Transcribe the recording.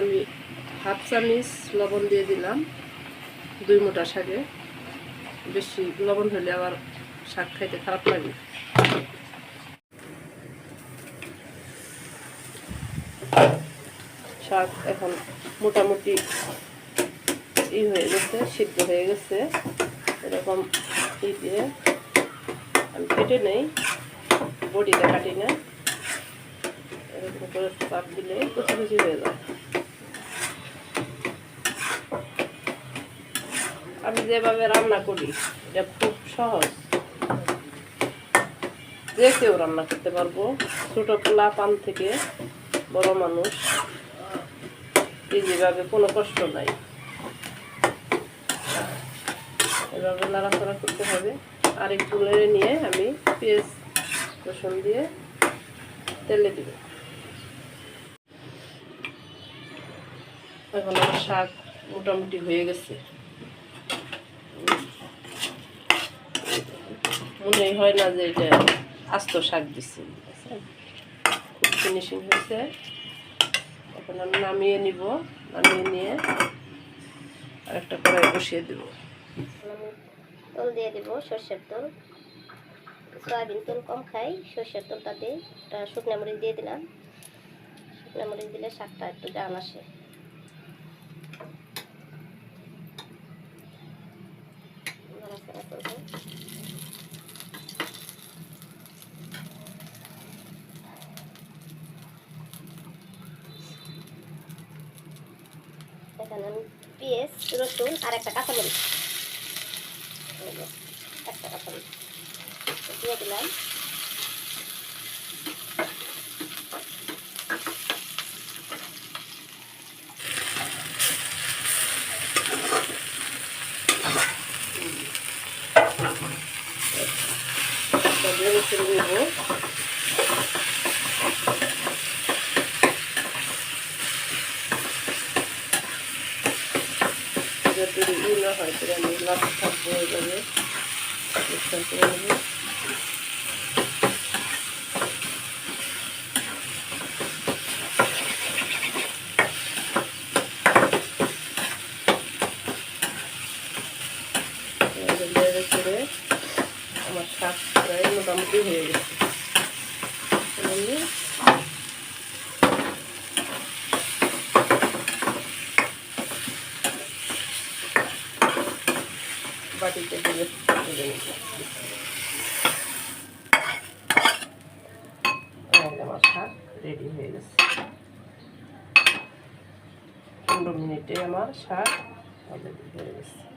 আমি হাফ চামিচ লবণ দিয়ে দিলাম, দুই মোটা শাকে। বেশি লবণ হলে আবার শাক খাইতে খারাপ লাগে। শাক এখন মোটামুটি ই হয়ে গেছে, সিদ্ধ হয়ে গেছে। এরকম ই দিয়ে। আমি কেটে নেই বডিটা কাটি না। এরকম করে চাপ দিলে কুচি হয়ে যায় আমি যেভাবে রান্না করি, এটা খুব সহজ। যে কেউ রান্না করতে পারব। ছোটো পোলা পান থেকে বড় মানুষ যেভাবে কোনো কষ্ট নাই। এভাবে নাড়াচাড়া করতে হবে। আর একটু নিয়ে আমি পেঁয়াজ রসুন দিয়ে তেলে দিব। এখন আমার শাক মোটামুটি হয়ে গেছে। মনে হয় না যে এটা আস্ত শাক দিচ্ছি খুব ফিনিশিং হয়েছে। এখন আমি নামিয়ে নিব, নামিয়ে নিয়ে আর একটা কড়াই বসিয়ে দেব। তেল দিয়ে দেবো, সর্ষের তেল সয়াবিন তেল কম খাই, সর্ষের তেলটা দিই একটা শুকনো মরিচ দিয়ে দিলাম। শুকনো মরিচ দিলে শাকটা একটু গান আসে। নাড়াচাড়া করব। এখানে আমি রসুন আর একটা কাঁচামরিচ একটা কাঁচামরিচ দিয়ে দিলাম রসুন দেব যাতে ই না হয়, তাহলে আমি লাভ থাকব এভাবে মিক্সার করে নেব করে আমার শাক প্রায় মোটামুটি হয়ে গেছে। বাটিতে দিয়ে আমার শাক রেডি হয়ে গেছে। পনেরো মিনিটে আমার শাক হয়ে গেছে।